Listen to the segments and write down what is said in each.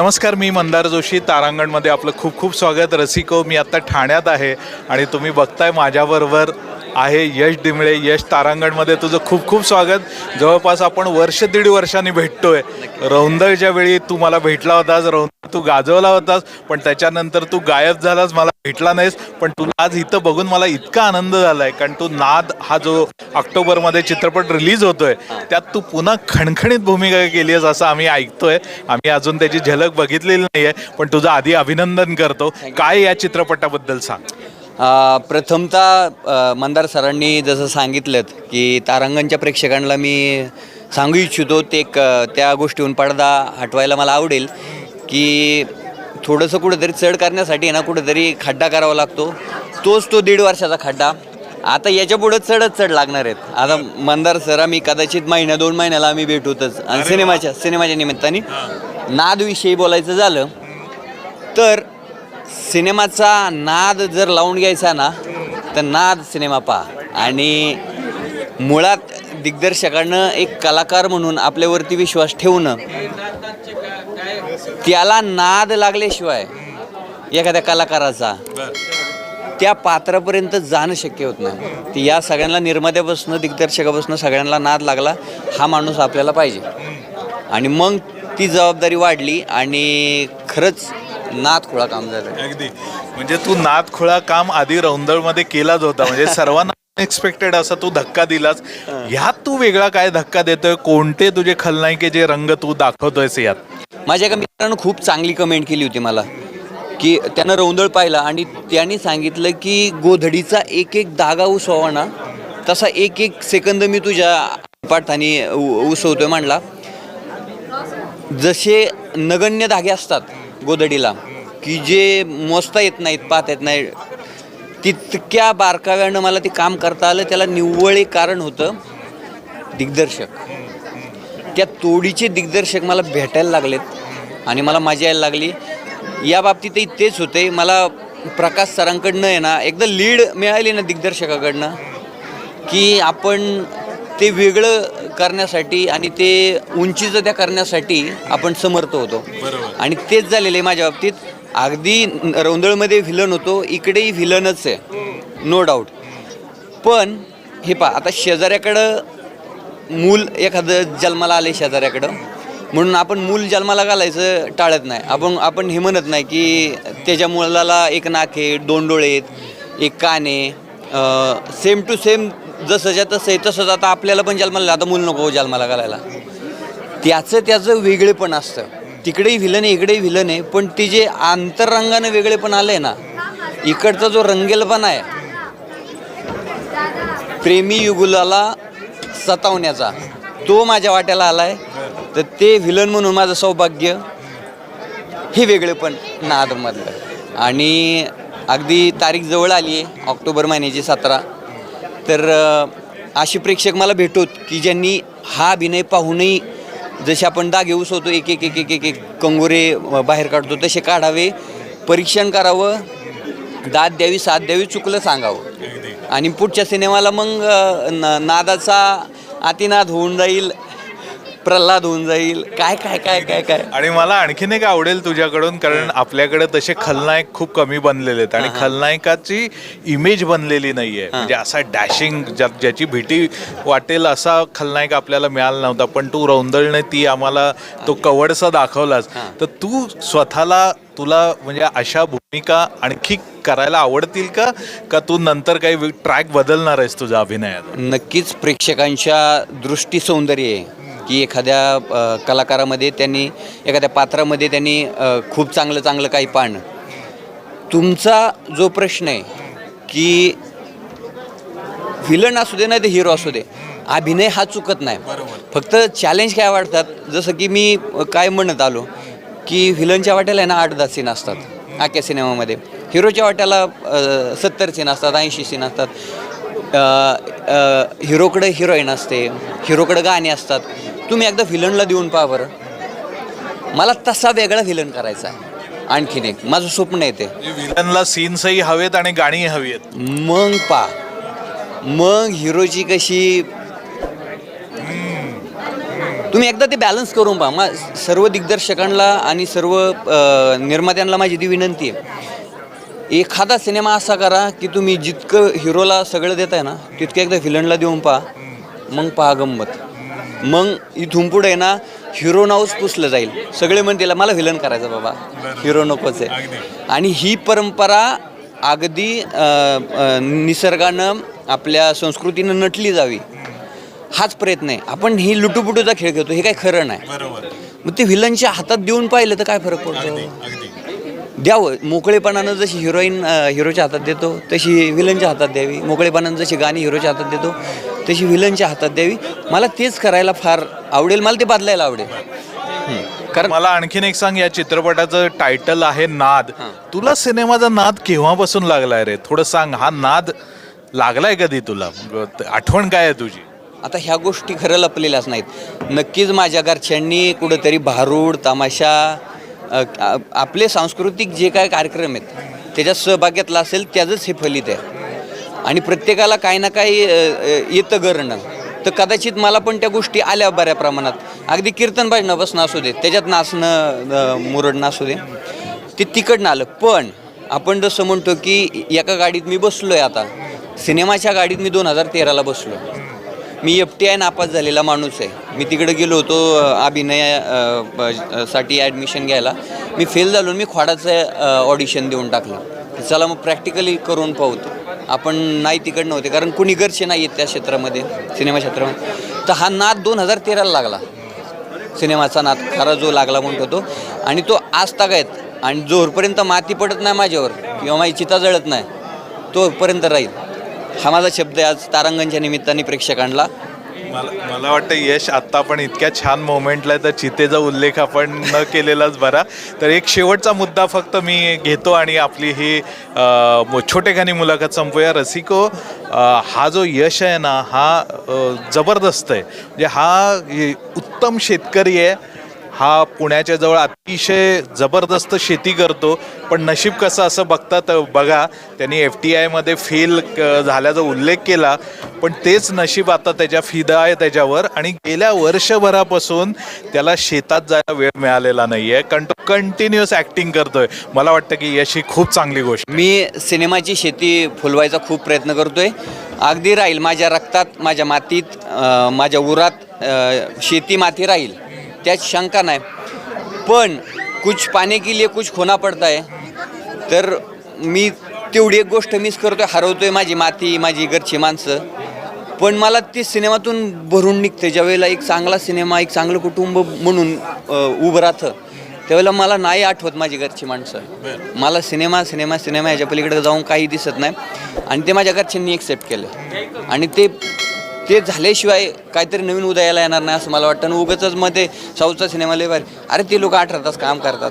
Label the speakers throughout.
Speaker 1: नमस्कार मी मंदार जोशी तारांगणमध्ये आपलं खूप खूप स्वागत. रसिको मी आत्ता ठाण्यात आहे आणि तुम्ही बघताय माझ्याबरोबर आहे यश डिमळे यश तारांगणमध्ये तुझं खूप खूप स्वागत. जवळपास आपण वर्ष दीड वर्षांनी भेटतोय. रौंदळच्या वेळी तू मला भेटला होतास रौंदळ तू गाजवला होतास पण त्याच्यानंतर तू गायब झालास मला भेटला नाहीस पण तुला आज इथं बघून मला इतका आनंद झालाय कारण तू नाद हा जो ऑक्टोबरमध्ये चित्रपट रिलीज होतोय त्यात तू पुन्हा खणखणीत भूमिका केली आहेस असं आम्ही ऐकतोय. आम्ही अजून त्याची झलक बघितलेली नाहीये पण तुझं आधी अभिनंदन करतो. काय या चित्रपटाबद्दल सांग?
Speaker 2: प्रथमतः मंदार सरांनी जसं सांगितलं की तारांगणच्या प्रेक्षकांना मी सांगू इच्छितो ते क त्या गोष्टीहून पडदा हटवायला मला आवडेल की थोडंसं कुठंतरी चढ करण्यासाठी ना कुठंतरी खड्डा करावा लागतो. तोच तो दीड वर्षाचा खड्डा. आता याच्या पुढं चढच चढ लागणार आहेत. आता मंदार सर आम्ही कदाचित महिन्या दोन महिन्याला आम्ही भेटूतच. आणि सिनेमाच्या सिनेमाच्या निमित्ताने नादविषयी बोलायचं झालं तर सिनेमाचा नाद जर लावून घ्यायचा ना तर नाद सिनेमा पहा. आणि मुळात दिग्दर्शकानं एक कलाकार म्हणून आपल्यावरती विश्वास ठेवणं त्याला नाद लागल्याशिवाय एखाद्या कलाकाराचा त्या पात्रापर्यंत जाणं शक्य होत नाही. ती या सगळ्यांना निर्मात्यापासून दिग्दर्शकापासून सगळ्यांना नाद लागला हा माणूस आपल्याला पाहिजे. आणि मग ती जबाबदारी वाढली आणि खरंच नाद खुळा काम झालं
Speaker 1: अगदी. म्हणजे तू नाद खुळा काम आधी रौंदळमध्ये केलाच होता. म्हणजे सर्वांना अनएक्सपेक्टेड असा तू धक्का दिलास. ह्यात तू वेगळा काय धक्का देतोय? कोणते तुझे खलनायिकेचे रंग तू दाखवतोयस यात?
Speaker 2: माझ्या एका मित्रानं खूप चांगली कमेंट केली होती मला. की त्यानं रौंदळ पाहिला आणि त्यांनी सांगितलं की गोधडीचा एक एक धागा उसवा ना तसा एक एक सेकंद मी तुझ्या पाठाने उसवतोय म्हणला. जसे नगण्य धागे असतात गोदडीला की जे मोजता येत नाहीत पाहता येत नाही तितक्या बारकाव्यानं मला ते काम करता आलं त्याला निव्वळ एक कारण होतं दिग्दर्शक. त्या तोडीचे दिग्दर्शक मला भेटायला लागलेत आणि मला मजा यायला लागली. या बाबतीतही तेच होते. मला प्रकाश सरांकडनं आहे ना एकदा लीड मिळाली ना दिग्दर्शकाकडनं की आपण ते वेगळं करण्यासाठी आणि ते उंचीचं त्या करण्यासाठी आपण समर्थ होतो. आणि तेच झालेलं आहे माझ्या बाबतीत. अगदी रौंदळमध्ये व्हिलन होतो इकडेही व्हिलनच आहे. नो डाऊट पण हे पा आता शेजाऱ्याकडं मूल एखादं जन्माला आले शेजाऱ्याकडं. म्हणून आपण मूल जन्माला घालायचं टाळत नाही. आपण आपण हे म्हणत नाही की त्याच्या मुलाला एक नाक आहे दोन डोळे आहेत एक कान आहे. सेम टू सेम जसंच्या तसं आहे तसंच आता आपल्याला पण जन्माला आता मूल नको हो जन्माला घालायला त्याचं त्याचं वेगळेपण असतं. तिकडेही व्हिलन आहे इकडेही व्हिलन आहे पण ते जे आंतररंगानं वेगळेपण आलं आहे ना इकडचा जो रंगेलपणा आहे प्रेमी युगुलाला सतावण्याचा तो माझ्या वाट्याला आलाय. तर ते व्हिलन म्हणून माझं सौभाग्य हे वेगळेपण नादमधलं. आणि अगदी तारीख जवळ आली आहे ऑक्टोबर महिन्याची सतरा. तर असे प्रेक्षक मला भेटोत की ज्यांनी हा अभिनय पाहूनही जसे आपण दागे उसवतो एक एक एक एक एक एक कंगोरे बाहेर काढतो तसे काढावे. परीक्षण करावं दाद द्यावी साथ द्यावी चुकलं सांगावं. आणि पुढच्या सिनेमाला मग नादाचा अतिनाद होऊन जाईल प्रल्हाद होऊन जाईल. काय काय काय काय काय?
Speaker 1: आणि मला आणखीन एक आवडेल तुझ्याकडून कारण आपल्याकडे तसे खलनायक खूप कमी बनलेले आहेत आणि खलनायकाची इमेज बनलेली नाहीये. म्हणजे असा डॅशिंग ज्याची भीती वाटेल असा खलनायक आपल्याला मिळाला नव्हता. पण तू रौंदळने ती आम्हाला तो कवडसा दाखवलास. तर तू स्वतःला तुला म्हणजे अशा भूमिका आणखी करायला आवडतील का? का तू नंतर काही ट्रॅक बदलणार आहेस तुझ्या अभिनयात?
Speaker 2: नक्कीच प्रेक्षकांच्या दृष्टी सौंदर्य आहे. की एखाद्या कलाकारामध्ये त्यांनी एखाद्या पात्रामध्ये त्यांनी खूप चांगलं चांगलं काही पाहणं तुमचा जो प्रश्न आहे की व्हिलन असू दे नाही तर हिरो असू दे अभिनय हा चुकत नाही. फक्त चॅलेंज काय वाटतात जसं की मी काय म्हणत आलो की व्हिलनच्या वाट्याला आहे ना आठ दहा सीन असतात आख्या सिनेमामध्ये. हिरोच्या वाट्याला सत्तर सीन असतात ऐंशी सीन असतात. हिरोकडे हिरोईन असते हिरोकडे गाणी असतात. तुम्ही एकदा व्हिलनला देऊन पहा बरं. मला तसा वेगळा व्हिलन करायचा आहे. आणखीन एक माझं स्वप्न आहे ते.
Speaker 1: विलनला सीन्सही हवेत आणि गाणी हवी आहेत
Speaker 2: मग पा मग हिरोची कशी? तुम्ही एकदा ते बॅलन्स करून पहा. मग सर्व दिग्दर्शकांना आणि सर्व अ, निर्मात्यांना माझी ती विनंती आहे. एखादा सिनेमा असा करा की तुम्ही जितकं हिरोला सगळं देताय ना तितकं एकदा विलनला देऊन पहा. मग पहा गंमत. मग इथून पुढे ना हिरो नावच पुसलं जाईल. सगळे म्हणतील मला विलन करायचं बाबा. हिरो नकोच आहे. आणि ही परंपरा अगदी निसर्गानं आपल्या संस्कृतीनं नटली जावी. हाच प्रयत्न आहे. आपण ही लुटूपुटूचा खेळ खेळतो हे काही खरं नाही. मग ते विलनच्या हातात देऊन पाहिलं तर काय फरक पडतो? द्यावं. मोकळेपणानं जशी हिरोईन हिरोच्या हातात देतो तशी विलनच्या हातात द्यावी. मोकळेपणानं जशी गाणी हिरोच्या हातात देतो तशी विलनच्या हातात द्यावी. मला तेच करायला फार आवडेल. मला ते बदलायला आवडेल. कारण
Speaker 1: मला आणखीन एक सांग या चित्रपटाचं टायटल आहे नाद. तुला सिनेमाचा नाद केव्हापासून लागलाय रे? थोडं सांग हा नाद लागलाय कधी तुला? आठवण काय आहे तुझी?
Speaker 2: आता ह्या गोष्टी खरं लपलेल्याच नाहीत. नक्कीच माझ्या घरच्यांनी कुठंतरी भारूड तमाशा आपले सांस्कृतिक जे काय कार्यक्रम आहेत त्याच्यात सहभाग घेतला असेल त्याचंच हे फलित आहे. आणि प्रत्येकाला काही ना काही येतं करणं तर कदाचित मला पण त्या गोष्टी आल्या बऱ्या प्रमाणात. अगदी कीर्तन भजनं बसणं असू दे त्याच्यात नाचणं मुरडणं असू दे ते तिकडनं आलं. पण आपण जसं म्हणतो की एका गाडीत मी बसलो आहे आता. सिनेमाच्या गाडीत मी दोन हजार तेराला बसलो मी एफ टी आय नापास झालेला माणूस आहे. मी तिकडे गेलो होतो अभिनयसाठी ॲडमिशन घ्यायला. मी फेल झालो मी खोडाचं ऑडिशन देऊन टाकलं. चला मग प्रॅक्टिकली करून पाहतो आपण नाही तिकडनं होते कारण कुणी घरचे नाही आहेत त्या क्षेत्रामध्ये सिनेमा क्षेत्रामध्ये. तर हा नाद दोन हजार तेराला लागला. सिनेमाचा नाद खरा जो लागला म्हणतो तो आणि तो आज तागायत आणि जोरपर्यंत माती पडत नाही माझ्यावर किंवा माझी चिता जळत नाही तोपर्यंत राहील. हा माझा शब्द आहे. आज तारांगणच्या निमित्ताने प्रेक्षकांना
Speaker 1: मला मला वाटतं यश आत्ता आपण इतक्या छान मोमेंटला आहे तर चितेचा उल्लेख आपण न केलेलाच बरा. तर एक शेवटचा मुद्दा फक्त मी घेतो आणि आपली ही छोटेखानी मुलाखत संपूया. रसिको अ, हा जो यश आहे ना हा अ, जबरदस्त आहे. म्हणजे हा उत्तम शेतकरी आहे. हा पुण्याच्या जवळ अतिशय जबरदस्त शेती करतो पण नशीब कसं असं बघतात बघा त्यांनी एफ टी आयमध्ये फेल क- झाल्याचा उल्लेख केला पण तेच नशीब आता त्याच्या फिदा आहे त्याच्यावर आणि गेल्या वर्षभरापासून त्याला शेतात जायला वेळ मिळालेला नाही आहे कंट कंटिन्युअस ॲक्टिंग करतोय. मला वाटतं की यश ही खूप चांगली गोष्ट
Speaker 2: मी सिनेमाची शेती फुलवायचा खूप प्रयत्न करतोय. अगदी राहील माझ्या रक्तात माझ्या मातीत माझ्या उरात शेती माती राहील. त्यात शंका नाही. पण कुछ पाने के लिए कुछ खोना पडता है तर मी तेवढी एक गोष्ट मिस करतोय हरवतोय माझी माती माझी घरची माणसं. पण मला ते सिनेमातून भरून निघते. ज्यावेळेला एक चांगला सिनेमा एक चांगलं कुटुंब म्हणून उभं राहतं त्यावेळेला मला नाही आठवत माझी घरची माणसं. मला सिनेमा सिनेमा सिनेमा ह्याच्या पलीकडे जाऊन काही दिसत नाही. आणि ते माझ्या घरच्यांनी एक्सेप्ट केलं. आणि ते ते झाल्याशिवाय काहीतरी नवीन उदयाला येणार नाही असं मला वाटतं. आणि उगाचच मध्ये साऊथचा सिनेमा लय भारी. अरे ते लोक अठरा तास काम करतात.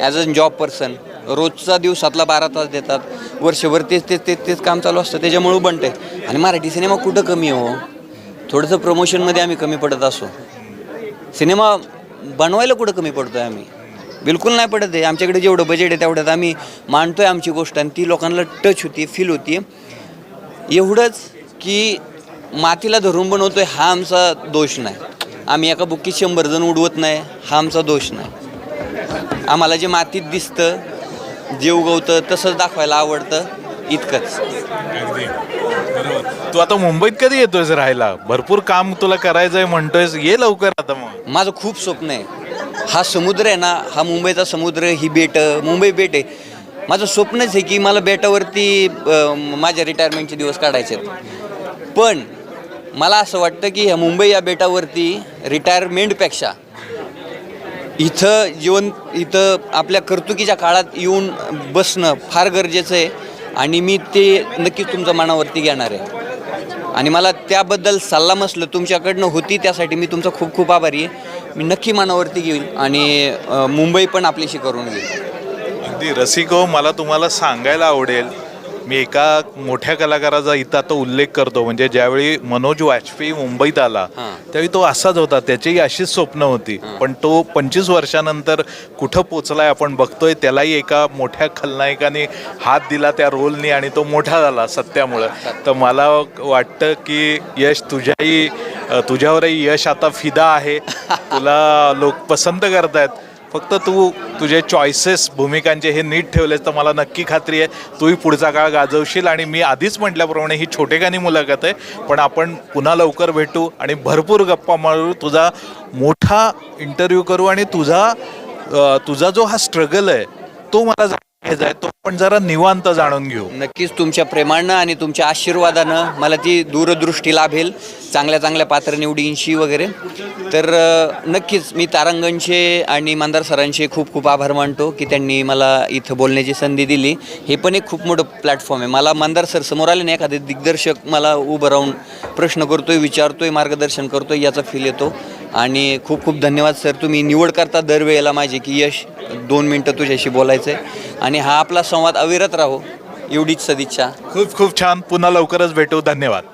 Speaker 2: ॲज अ जॉब पर्सन रोजचा दिवसातला बारा तास देतात. वर्षभर तेच तेच तेच तेच काम चालू असतं. त्याच्यामुळे आहे. आणि मराठी सिनेमा कुठं कमी हो? थोडंसं प्रमोशनमध्ये आम्ही कमी पडत असो. सिनेमा बनवायला कुठं कमी पडतो आहे आम्ही? बिलकुल नाही पडत आहे. आमच्याकडे जेवढं बजेट आहे तेवढ्यात आम्ही मांडतोय आमची गोष्ट. आणि ती लोकांना टच होती फील होती. एवढंच की मातीला धरून बनवतोय हा आमचा दोष नाही. आम्ही एका बुक्कीत शंभर जण उडवत नाही हा आमचा दोष नाही. आम्हाला जे मातीत दिसतं जे उगवतं तसंच दाखवायला आवडतं इतकंच.
Speaker 1: तू आता मुंबईत कधी येतोयस राहायला? भरपूर काम तुला करायचं आहे म्हणतोयस ये लवकर आता मग.
Speaker 2: माझं खूप स्वप्न आहे. हा समुद्र आहे ना हा मुंबईचा समुद्र ही बेट मुंबई बेट आहे. माझं स्वप्नच आहे की मला बेटावरती माझ्या रिटायरमेंटचे दिवस काढायचे आहेत पण मला असं वाटतं की ह्या मुंबई या बेटावरती रिटायरमेंटपेक्षा इथं जीवन इथं आपल्या कर्तुकीच्या काळात येऊन बसणं फार गरजेचं आहे आणि मी ते नक्कीच तुमच्या मनावरती घेणार आहे. आणि मला त्याबद्दल सल्ला मसलं तुमच्याकडनं होती त्यासाठी मी तुमचा खूप खूप आभारी आहे. मी नक्की मनावरती घेईन आणि मुंबई पण आपल्याशी करून घेईन.
Speaker 1: अगदी रसिको हो, मला तुम्हाला सांगायला आवडेल मी एका मोठ्या कलाकाराचा इथं आता उल्लेख करतो. म्हणजे ज्यावेळी मनोज वाजपेयी मुंबईत आला. त्यावेळी तो असाच होता. त्याचीही अशीच स्वप्न होती. पण तो पंचवीस वर्षानंतर कुठं पोचलाय आपण बघतोय त्यालाही एका मोठ्या खलनायकाने हात दिला त्या रोलनी आणि तो मोठा झाला सत्यामुळं. तर मला वाटतं की यश तुझ्याही तुझ्यावरही यश आता फिदा आहे. तुला लोक पसंत करतायत. फक्त तू तुझे चॉईसेस भूमिकांचे हे नीट ठेवलेस तर मला नक्की खात्री आहे. तूही पुढचा काळ गाजवशील आणि मी आधीच म्हटल्याप्रमाणे ही छोटेखानी मुलाखत आहे. पण आपण पुन्हा लवकर भेटू आणि भरपूर गप्पा मारू. तुझा मोठा इंटरव्ह्यू करू आणि तुझा तुझा जो हा स्ट्रगल आहे तो मला आहे तो पण जरा निवांत जाणून घेऊ.
Speaker 2: नक्कीच तुमच्या प्रेमानं आणि तुमच्या आशीर्वादानं मला ती दूरदृष्टी लाभेल चांगल्या चांगल्या पात्र निवडींशी वगैरे. तर अ, नक्कीच मी तारांगणचे आणि मांदार सरांचे खूप खूप आभार मानतो की त्यांनी मला इथं बोलण्याची संधी दिली. हे पण एक खूप मोठं प्लॅटफॉर्म आहे. मला मांदार सर समोर आले ना एखादे दिग्दर्शक मला उभं राहून प्रश्न करतोय विचारतोय मार्गदर्शन करतोय याचा फील येतो. आणि खूप खूप धन्यवाद सर. तुम्ही निवड करता दरवेळेला माझी की यश दोन मिनटं तुझ्याशी बोलायचं आहे आणि हा आपला संवाद अविरत राहो एवढीच सदिच्छा.
Speaker 1: खूप खूप छान. पुन्हा लवकरच भेटू. धन्यवाद.